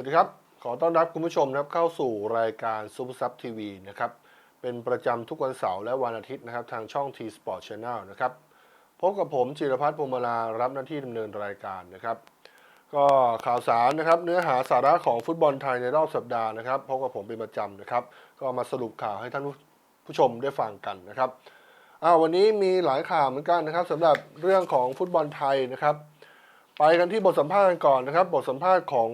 วัสดีครับ ขอต้อนรับคุณผู้ชมนะครับเข้าสู่รายการซูเปอร์ซับทีวีนะครับ เป็นประจำทุกวันเสาร์และวันอาทิตย์นะครับ ทางช่อง T Sport Channel นะครับ พบกับผมจิรพัฒน์พงมาลารับหน้าที่ดำเนินรายการนะครับ ก็ข่าวสารนะครับเนื้อหาสาระของฟุตบอลไทยในรอบสัปดาห์นะครับพบกับผมเป็นประจำนะครับ ก็มาสรุปข่าวให้ท่านผู้ชมได้ฟังกันนะครับอ้าววันนี้มีหลายข่าวเหมือนกันนะครับสำหรับเรื่องของฟุตบอลไทยนะครับ ไปกันที่บทสัมภาษณ์กันก่อนนะครับ บทสัมภาษณ์ของ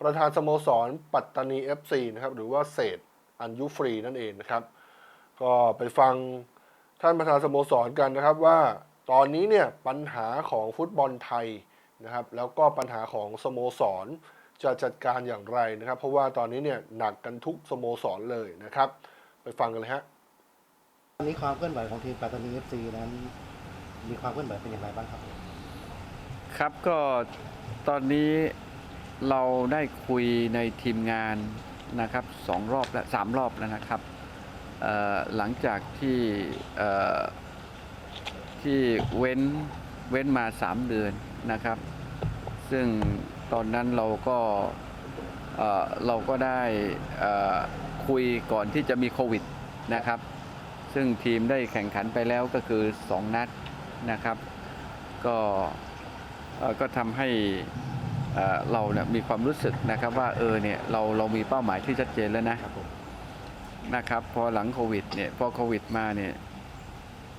ประธานสโมสรปัตตานี FC นะครับ หรือว่าเศษอัญยุฟรีนั่นเองนะครับ ก็ไปฟังท่านประธานสโมสรกันนะครับว่าตอนนี้เนี่ยปัญหาของฟุตบอลไทยนะครับ แล้วก็ปัญหาของสโมสรจะจัดการอย่างไรนะครับ เพราะว่าตอนนี้เนี่ยหนักกันทุกสโมสรเลยนะครับ ไปฟังกันเลยฮะตอนนี้ความเคลื่อนไหวของทีมปัตตานีเอฟซีนั้น มีความเคลื่อนไหวเป็นอย่างไรบ้างครับ ครับก็ตอนนี้ เราได้คุยในทีมงานนะครับสองรอบและสามรอบแล้วนะครับหลังจากที่ที่เว้นเว้นมาสามเดือนนะครับ ซึ่งตอนนั้นเราก็เราก็ได้คุยก่อนที่จะมีโควิดนะครับ ซึ่งทีมได้แข่งขันไปแล้วก็คือ 2 นัดนะครับ ก็ก็ทำให้ เอ่อเราเนี่ยมีความรู้สึกนะครับว่าเออเนี่ยเราเรามีเป้าหมายที่ชัดเจนแล้วนะครับผมนะครับพอหลังโควิดเนี่ยพอโควิดมาเนี่ย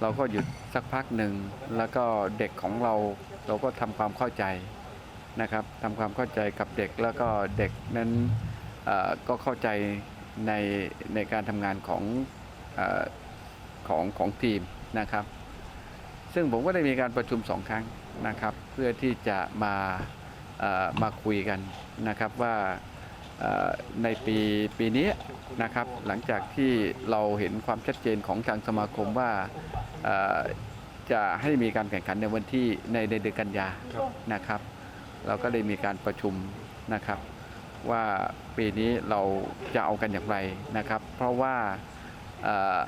เราก็หยุดสักพักหนึ่งแล้วก็เด็กของเราเราก็ทำความเข้าใจนะครับทำความเข้าใจกับเด็กแล้วก็เด็กนั้นเอ่อก็เข้าใจในในการทำงานของเออของของทีมนะครับ ซึ่งผมก็ได้มีการประชุมสองครั้งนะครับ เพื่อที่จะมาเอ่อ มาคุยกันนะครับว่าในปีปีนี้นะครับหลังจากที่เราเห็นความชัดเจนของทางสมาคมว่าจะให้มีการแข่งขันในวันที่ในในเดือนกันยานะครับ เราก็ได้มีการประชุมนะครับ ว่าปีนี้เราจะเอากันอย่างไรนะครับ เพราะว่าเอ่อ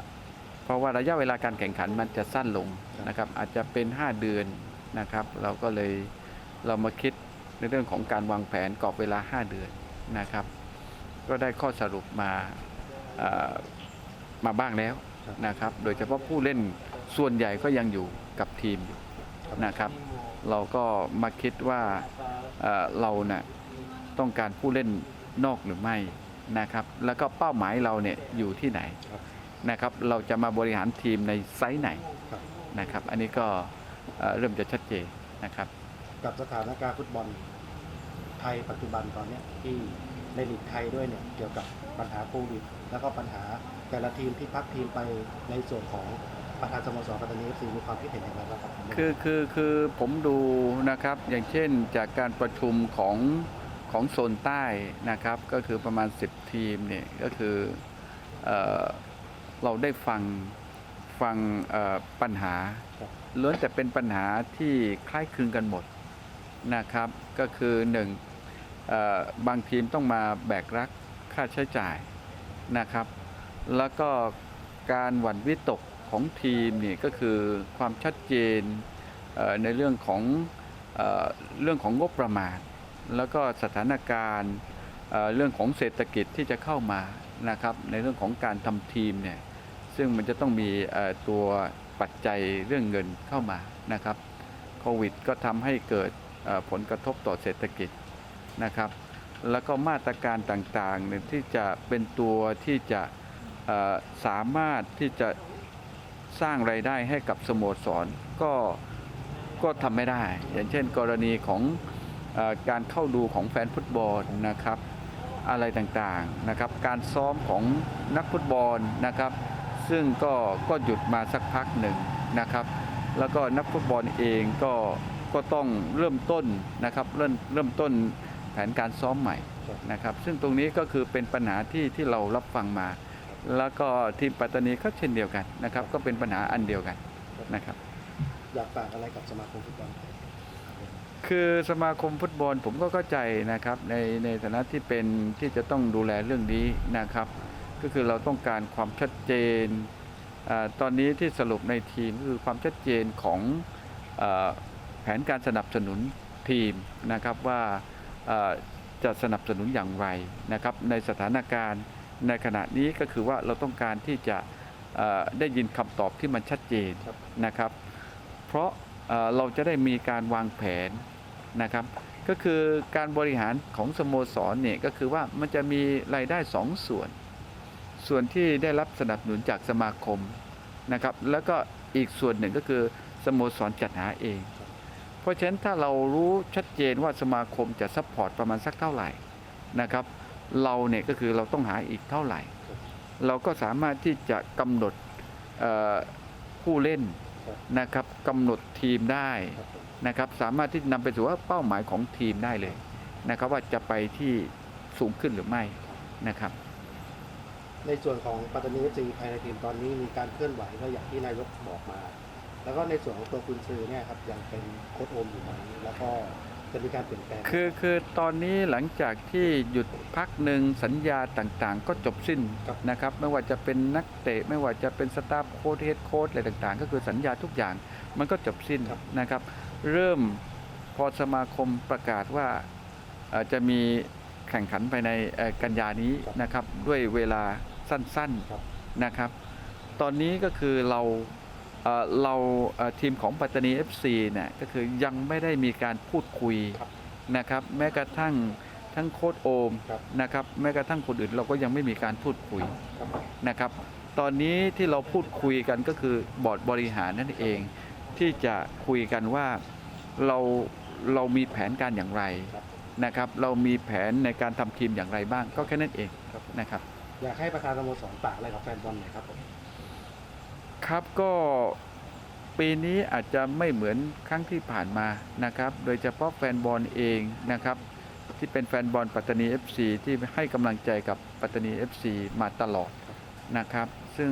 เพราะว่าระยะเวลาการแข่งขันมันจะสั้นลงนะครับ อาจจะเป็น 5 เดือนนะครับ เราก็เลยเรามาคิด ในเรื่องของการวางแผนกรอบเวลา 5 เดือนนะครับ ก็ได้ข้อสรุปมามาบ้างแล้วนะครับ โดยเฉพาะผู้เล่นส่วนใหญ่ก็ยังอยู่กับทีมอยู่นะครับ เราก็มาคิดว่าเราเนะ่ะต้องการผู้เล่นนอกหรือไม่นะครับ แล้วก็เป้าหมายเราเนี่ยอยู่ที่ไหนนะครับ เราจะมาบริหารทีมในไซส์ไหนนะครับ อันนี้ก็เริ่มจะชัดเจนนะครับ กับสถานการณ์ฟุตบอลไทยปัจจุบันตอนเนี้ยที่ในลีกไทยด้วยเนี่ยเกี่ยวกับปัญหาโควิด แล้วก็ปัญหาแต่ละทีมที่พักทีมไปในส่วนของประธานสโมสรปัตตานีเอฟซีมีความคิดเห็นอย่างไรบ้างครับคือคือคือผมดูนะครับอย่างเช่นจากการประชุมของของโซนใต้นะครับ ก็คือประมาณ 10 ทีมเนี่ยก็คือเออเราได้ฟังฟังเอ่อปัญหาล้วนแต่เป็นปัญหาที่คล้ายคลึงกันหมด นะครับ ก็คือหนึ่งบางทีมต้องมาแบกรับค่าใช้จ่ายนะครับ แล้วก็การหวั่นวิตกของทีมนี่ก็คือความชัดเจนในเรื่องของเอเรื่องของงบประมาณ แล้วก็สถานการณ์เรื่องของเศรษฐกิจที่จะเข้ามานะครับในเรื่องของการทำทีมเนี่ยซึ่งมันจะต้องมีตัวปัจจัยเรื่องเงินเข้ามานะครับโควิดก็ทำให้เกิด ผลกระทบต่อเศรษฐกิจนะครับ แล้วก็มาตรการต่างๆเนี่ยที่จะเป็นตัวที่จะสามารถที่จะสร้างไรายได้ให้กับสโมสรก็ก็ทำไม่ได้ อย่างเช่น กรณีของอการเข้าดูของแฟนฟุตบอลนะครับ อะไรต่างๆนะครับ การซ้อมของนักฟุตบอลนะครับ ซึ่งก็ก็หยุดมาสักพักหนึ่งนะครับ แล้วก็นักฟุตบอลเองก็ ก็ต้องเริ่มต้นนะครับเริ่มเริ่มต้นแผนการซ้อมใหม่นะครับซึ่งตรงนี้ก็คือเป็นปัญหาที่ที่เรารับฟังมา แล้วก็ทีมปัตตานีก็เช่นเดียวกันนะครับก็เป็นปัญหาอันเดียวกันนะครับอยากฝากอะไรกับสมาคมฟุตบอลไทยคือสมาคมฟุตบอลผมก็เข้าใจนะครับในในฐานะที่เป็นที่จะต้องดูแลเรื่องนี้นะครับ ก็คือเราต้องการความชัดเจนอาตอนนี้ที่สรุปในทีมก็คือความชัดเจนของอา แผนการสนับสนุนทีมนะครับว่าจะสนับสนุนอย่างไรนะครับในสถานการณ์ในขณะนี้ก็คือว่าเราต้องการที่จะได้ยินคำตอบที่มันชัดเจนนะครับ เพราะเราจะได้มีการวางแผนนะครับก็คือการบริหารของสโมสรเนี่ยก็คือว่ามันจะมีรายได้สองส่วน ส่วนที่ได้รับสนับสนุนจากสมาคมนะครับแล้วก็อีกส่วนหนึ่งก็คือสโมสรจัดหาเอง เพราะฉะนั้นถ้าเรารู้ชัดเจนว่าสมาคมจะซัพพอร์ตประมาณสักเท่าไหร่นะครับเราเนี่ยก็คือเราต้องหาอีกเท่าไหร่ เราก็สามารถที่จะกำหนดผู้เล่นนะครับกำหนดทีมได้นะครับสามารถที่นำไปสู่ว่าเป้าหมายของทีมได้เลยนะครับว่าจะไปที่สูงขึ้นหรือไม่นะครับ ในส่วนของปัตตานีเอฟซีภายในทีมตอนนี้มีการเคลื่อนไหวก็อย่างที่นายกบอกมา แล้วก็ในส่วนของตัวคุณซือเนี่ยครับยังเป็นโค้ชโอมอยู่ไหมแล้วก็จะมีการเปลี่ยนแปลงคือคือตอนนี้หลังจากที่หยุดพักหนึ่งสัญญาต่างๆ ก็จบสิ้นครับนะครับไม่ว่าจะเป็นนักเตะไม่ว่าจะเป็นสตาฟโค้ชเฮดโค้ชอะไรต่างๆ ก็คือสัญญาทุกอย่างมันก็จบสิ้นนะครับ เริ่มพอสมาคมประกาศว่าเอ่อจะมีแข่งขันภายในเอ่อกันยานี้นะครับด้วยเวลาสั้นครับๆนะครับ ตอนนี้ก็คือเรา เอ่อเราเอ่อทีมของปัตตานี FC เนี่ยก็คือยังไม่ได้มีการพูดคุยครับนะครับแม้กระทั่งทั้งโค้ดโอมครับนะครับแม้กระทั่งคนอื่นเราก็ยังไม่มีการพูดคุยครับนะครับ ตอนนี้ที่เราพูดคุยกันก็คือบอร์ดบริหารนั่นเอง ที่จะคุยกันว่าเราเรามีแผนการอย่างไรครับนะครับ เรามีแผนในการทำทีมอย่างไรบ้างก็แค่นั้นเองครับนะครับ อยากให้ประธานสโมสรฝากอะไรกับแฟนบอลหน่อยครับผม ครับก็ปีนี้อาจจะไม่เหมือนครั้งที่ผ่านมานะครับ โดยเฉพาะแฟนบอลเองนะครับ ที่เป็นแฟนบอลปัตตานี FC ที่ให้กำลังใจกับปัตตานี FC มาตลอดนะครับ ซึ่ง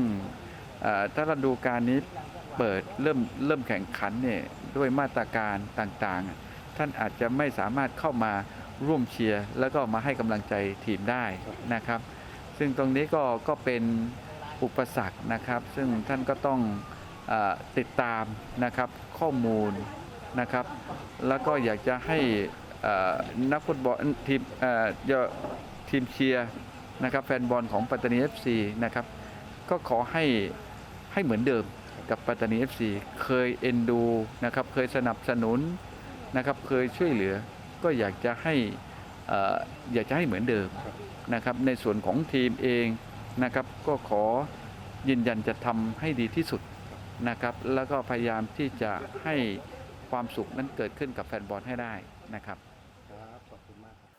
เอ่อถ้าฤดูการนี้เปิดเริ่มเริ่มแข่งขันเนี่ยด้วยมาตรการต่างๆ ท่านอาจจะไม่สามารถเข้ามาร่วมเชียร์แล้วก็มาให้กำลังใจทีมได้นะครับ ซึ่งตรงนี้ก็ก็เป็น อุปสรรคนะครับ ซึ่งท่านก็ต้องอติดตามนะครับข้อมูลนะครับ แล้วก็อยากจะให้นักฟุตบอลทีมเออทีมเชียร์นะครับแฟนบอลของปัตตานี FC นะครับก็ขอให้ให้เหมือนเดิมกับปัตตานี FC เคยเอ็นดูนะครับเคยสนับสนุนนะครับเคยช่วยเหลือก็อยากจะให้เอ่อยากจะให้เหมือนเดิมนะครับในส่วนของทีมเอง นะครับ ก็ขอยืนยันจะทำให้ดีที่สุดนะครับ แล้วก็พยายามที่จะให้ความสุขนั้นเกิดขึ้นกับแฟนบอลให้ได้นะครับครับขอบคุณมากครับ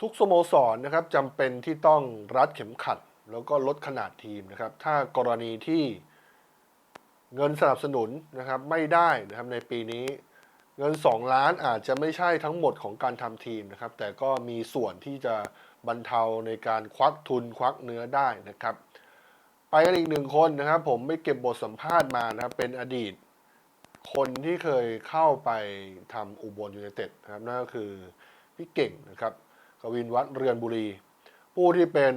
ทุกสโมสรนะครับจำเป็นที่ต้องรัดเข็มขัด แล้วก็ลดขนาดทีมนะครับ ถ้ากรณีที่เงินสนับสนุนนะครับไม่ได้นะครับในปีนี้เงิน 2 ล้านอาจจะไม่ใช่ทั้งหมดของการทำทีมนะครับ แต่ก็มีส่วนที่จะ บรรเทาในการควักทุนควักเนื้อได้นะครับ ไปกันอีกหนึ่งคนนะครับ ผมไม่เก็บบทสัมภาษณ์มานะครับเป็นอดีต คนที่เคยเข้าไปทำอุบลยูไนเต็ดนะครับนั่นก็คือพี่เก่งนะครับกวินวัฒน์เรือนบุรี ผู้ที่เป็น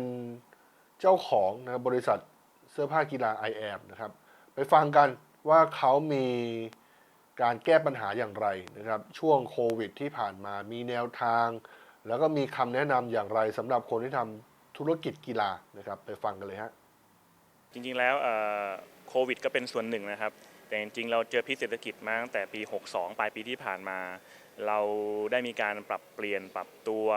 เจ้าของนะครับบริษัทเสื้อผ้ากีฬา i อ m นะครับ ไปฟังกันว่าเขามีการแก้ปัญหาอย่างไรนะครับ ช่วงโควิดที่ผ่านมามีแนวทาง แล้วก็มีคำแนะนำอย่างไรสำหรับคนที่ทำธุรกิจกีฬานะครับ ไปฟังกันเลยฮะจริงๆแล้วโควิด ก็เป็นส่วนหนึ่งนะครับ แต่จริงๆ เราเจอพิษเศรษฐกิจมาตั้งแต่ปี 62 ปลายปีที่ผ่านมา เราได้มีการปรับเปลี่ยนปรับตัว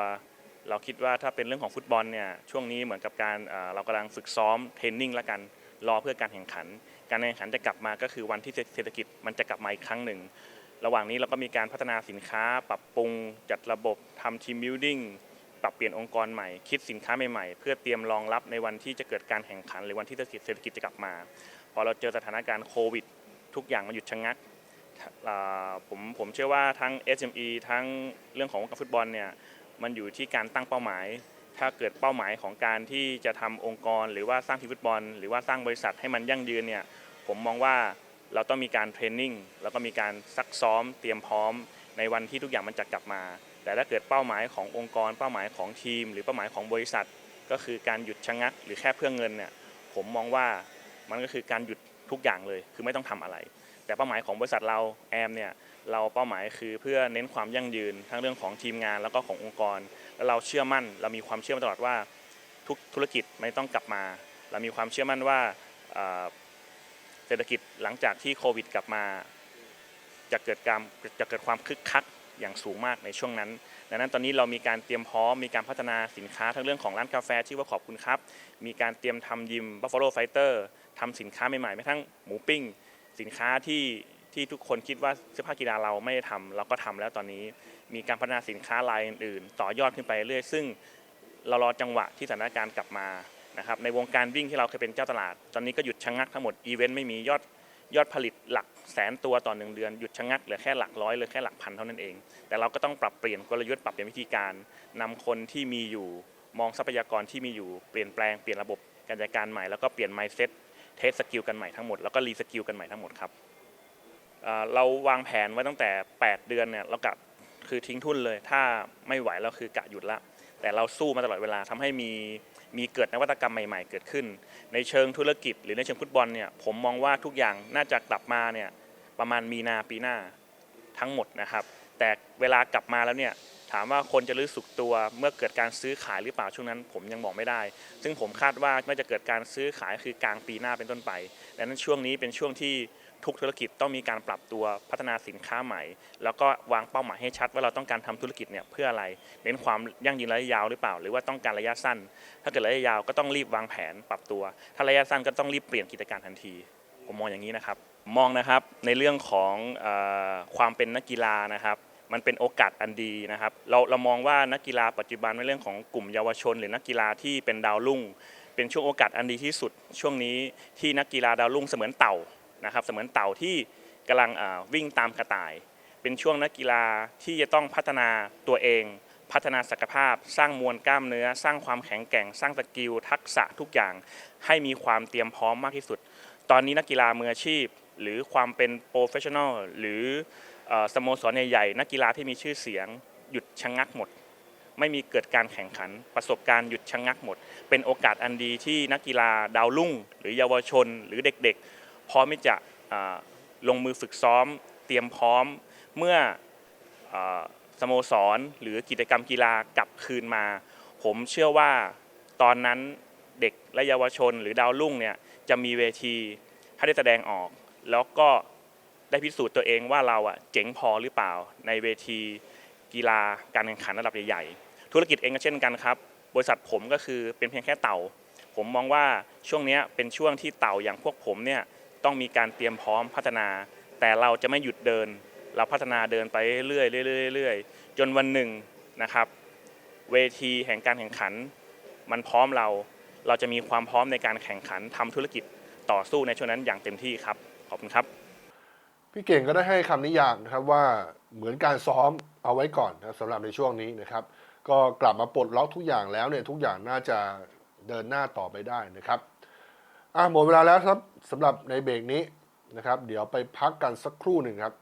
เราคิดว่าถ้าเป็นเรื่องของฟุตบอลเนี่ยช่วงนี้เหมือนกับการเอ่อเรากำลังฝึกซ้อมเทรนนิ่งแล้วกันรอเพื่อการแข่งขัน การแข่งขันจะกลับมาก็คือวันที่เศรษฐกิจมันจะกลับมาอีกครั้งหนึ่ง ระหว่างนี้เราก็มีการพัฒนาสินค้า ปรับปรุง จัดระบบทำทีมบิวดิ้งปรับเปลี่ยนองค์กรใหม่ คิดสินค้าใหม่ๆ เพื่อเตรียมรองรับในวันที่จะเกิดการแข่งขัน หรือวันที่เศรษฐกิจจะกลับมา พอเราเจอสถานการณ์โควิด ทุกอย่างมันหยุดชะงักผมผมเชื่อว่าทั้ง SME ทั้งเรื่องของวงการฟุตบอลเนี่ยมันอยู่ที่การตั้งเป้าหมาย ถ้าเกิดเป้าหมายของการที่จะทำองค์กร หรือว่าสร้างทีมฟุตบอล หรือว่าสร้างบริษัทให้มันยั่งยืนเนี่ยผมมองว่า เราต้องมีการเทรนนิ่งแล้วก็มีการซักซ้อมเตรียมพร้อม ในวันที่ทุกอย่างมันจะกลับมา แต่ถ้าเกิดเป้าหมายขององค์กร เป้าหมายของทีม หรือเป้าหมายของบริษัท ก็คือการหยุดชะงัก หรือแค่เพื่อเงินเนี่ยผมมองว่ามันก็คือการหยุดทุกอย่างเลย คือไม่ต้องทำอะไร แต่เป้าหมายของบริษัทเราแอมเนี่ยเราเป้าหมายคือเพื่อเน้นความยั่งยืนทั้งเรื่องของทีมงานแล้วก็ขององค์กร แล้วเราเชื่อมั่น เรามีความเชื่อมั่นตลอดว่าทุกธุรกิจไม่ต้องกลับมา เรามีความเชื่อมั่นว่า เศรษฐกิจหลังจากที่โควิดกลับมา จะเกิดการจะเกิดความคึกคักอย่างสูงมากในช่วงนั้น ดังนั้นตอนนี้เรามีการเตรียมพร้อม มีการพัฒนาสินค้าทั้งเรื่องของร้านกาแฟชื่ว่าขอบคุณครับ มีการเตรียมทำยิม Buffalo Fighter ทำสินค้าใหม่ๆไม่ทั้งหมูปิ้ง สินค้าที่ที่ทุกคนคิดว่าเสื้อผ้ากีฬาเราไม่ได้ทำเราก็ทำแล้วตอนนี้ มีการพัฒนาสินค้ารายอื่น ๆ ต่อยอดขึ้นไปเรื่อยซึ่งเรารอจังหวะที่สถานการณ์กลับมา นะครับในวงการวิ่งที่เราเคยเป็นเจ้าตลาด ตอนนี้ก็หยุดชะงักทั้งหมดอีเวนต์ไม่มียอดยอดผลิตหลักแสนตัวต่อหนึ่งเดือนหยุดชะงักเหลือแค่หลักร้อยเหลือแค่หลักพันเท่านั้นเอง แต่เราก็ต้องปรับเปลี่ยนกลยุทธ์ปรับเปลี่ยนวิธีการนำคนที่มีอยู่มองทรัพยากรที่มีอยู่เปลี่ยนแปลงเปลี่ยนระบบการจัดการใหม่แล้วก็เปลี่ยน mindset เทสสกิลกันใหม่ทั้งหมดแล้วก็รีสกิลกันใหม่ทั้งหมดครับเอ่อเราวางแผนไว้ตั้งแต่ 8 เดือนเนี่ยเรากะคือทิ้งทุนเลย ถ้าไม่ไหวเราคือกะหยุดละ แต่เราสู้มาตลอดเวลาทำให้มีมีเกิดนวัตกรรมใหม่ ๆ เกิดขึ้น ในเชิงธุรกิจ หรือในเชิงฟุตบอลเนี่ยผมมองว่าทุกอย่างน่าจะกลับมาเนี่ยประมาณมีนาปีหน้าทั้งหมดนะครับ แต่เวลากลับมาแล้วเนี่ยถามว่าคนจะรู้สึกตัวเมื่อเกิดการซื้อขายหรือเปล่าช่วงนั้น ผมยังบอกไม่ได้ ซึ่งผมคาดว่าน่าจะเกิดการซื้อขายคือกลางปีหน้าเป็นต้นไปดังนั้นช่วงนี้เป็นช่วงที่ ทุกธุรกิจต้องมีการปรับตัวพัฒนาสินค้าใหม่ แล้วก็วางเป้าหมายให้ชัด ว่าเราต้องการทำธุรกิจเนี่ยเพื่ออะไรเน้นความยั่งยืนระยะยาวหรือเปล่า หรือว่าต้องการระยะสั้น ถ้าเกิดระยะยาวก็ต้องรีบวางแผนปรับตัว ถ้าระยะสั้นก็ต้องรีบเปลี่ยนกิจการทันที ผมมองอย่างนี้นะครับ มองนะครับในเรื่องของอความเป็นนักกีฬานะครับมันเป็นโอกาสอันดีนะครับ เราเรามองว่านักกีฬาปัจจุบันในเรื่องของกลุ่มเยาวชน หรือนักกีฬาที่เป็นดาวรุ่ง เป็นช่วงโอกาสอันดีที่สุด ช่วงนี้ที่นักกีฬาดาวรุ่งเสมือนเต่า นะครับเสมือนเต่าที่กำลังวิ่งตามกระต่าย เป็นช่วงนักกีฬาที่จะต้องพัฒนาตัวเอง พัฒนาศักยภาพ สร้างมวลกล้ามเนื้อ สร้างความแข็งแกร่ง สร้างสกิลทักษะทุกอย่าง ให้มีความเตรียมพร้อมมากที่สุด ตอนนี้นักกีฬามืออาชีพ หรือความเป็นโปรเฟชชั่นอลหรือเอ่อสโมสรใหญ่ๆนักกีฬาที่มีชื่อเสียง หยุดชะงงักหมดไม่มีเกิดการแข่งขัน ประสบการณ์หยุดชะงงักหมด เป็นโอกาสอันดีที่นักกีฬาดาวรุ่ง หรือเยาวชน หรือเด็กๆ พร้อมที่จะลงมือฝึกซ้อม เตรียมพร้อมเมื่ออสโมสรหรือกิจกรรมกีฬากลับคืนมา ผมเชื่อว่าตอนนั้นเด็กและเยาวชนหรือดาวรุ่งเนี่ยจะมีเวทีให้ได้แสดงออก แล้วก็ได้พิสูจน์ตัวเองว่าเราอะเจ๋งพอหรือเปล่า ในเวทีกีฬาการแข่งขันระดับใหญ่ๆธุรกิจเองก็เช่นกันครับ บริษัทผมก็คือเป็นเพียงแค่เต่า ผมมองว่าช่วงนี้เป็นช่วงที่เต่าอย่างพวกผมเนี่ย ต้องมีการเตรียมพร้อมพัฒนา แต่เราจะไม่หยุดเดิน เราพัฒนาเดินไปเรื่อยๆเรื่อยๆเรื่อยๆจนวันหนึ่งนะครับ เวทีแห่งการแข่งขัน มันพร้อมเรา เราจะมีความพร้อมในการแข่งขันทำธุรกิจต่อสู้ในช่วงนั้นอย่างเต็มที่ครับขอบคุณครับ พี่เก่งก็ได้ให้คำนิยามนะครับว่าเหมือนการซ้อมเอาไว้ก่อนนะสำหรับในช่วงนี้นะครับ ก็กลับมาปลดล็อกทุกอย่างแล้วเนี่ยทุกอย่างน่าจะเดินหน้าต่อไปได้นะครับ อะหมดเวลาแล้วครับสำหรับในเบรกนี้นะครับ เดี๋ยวไปพักกันสักครู่หนึ่งครับ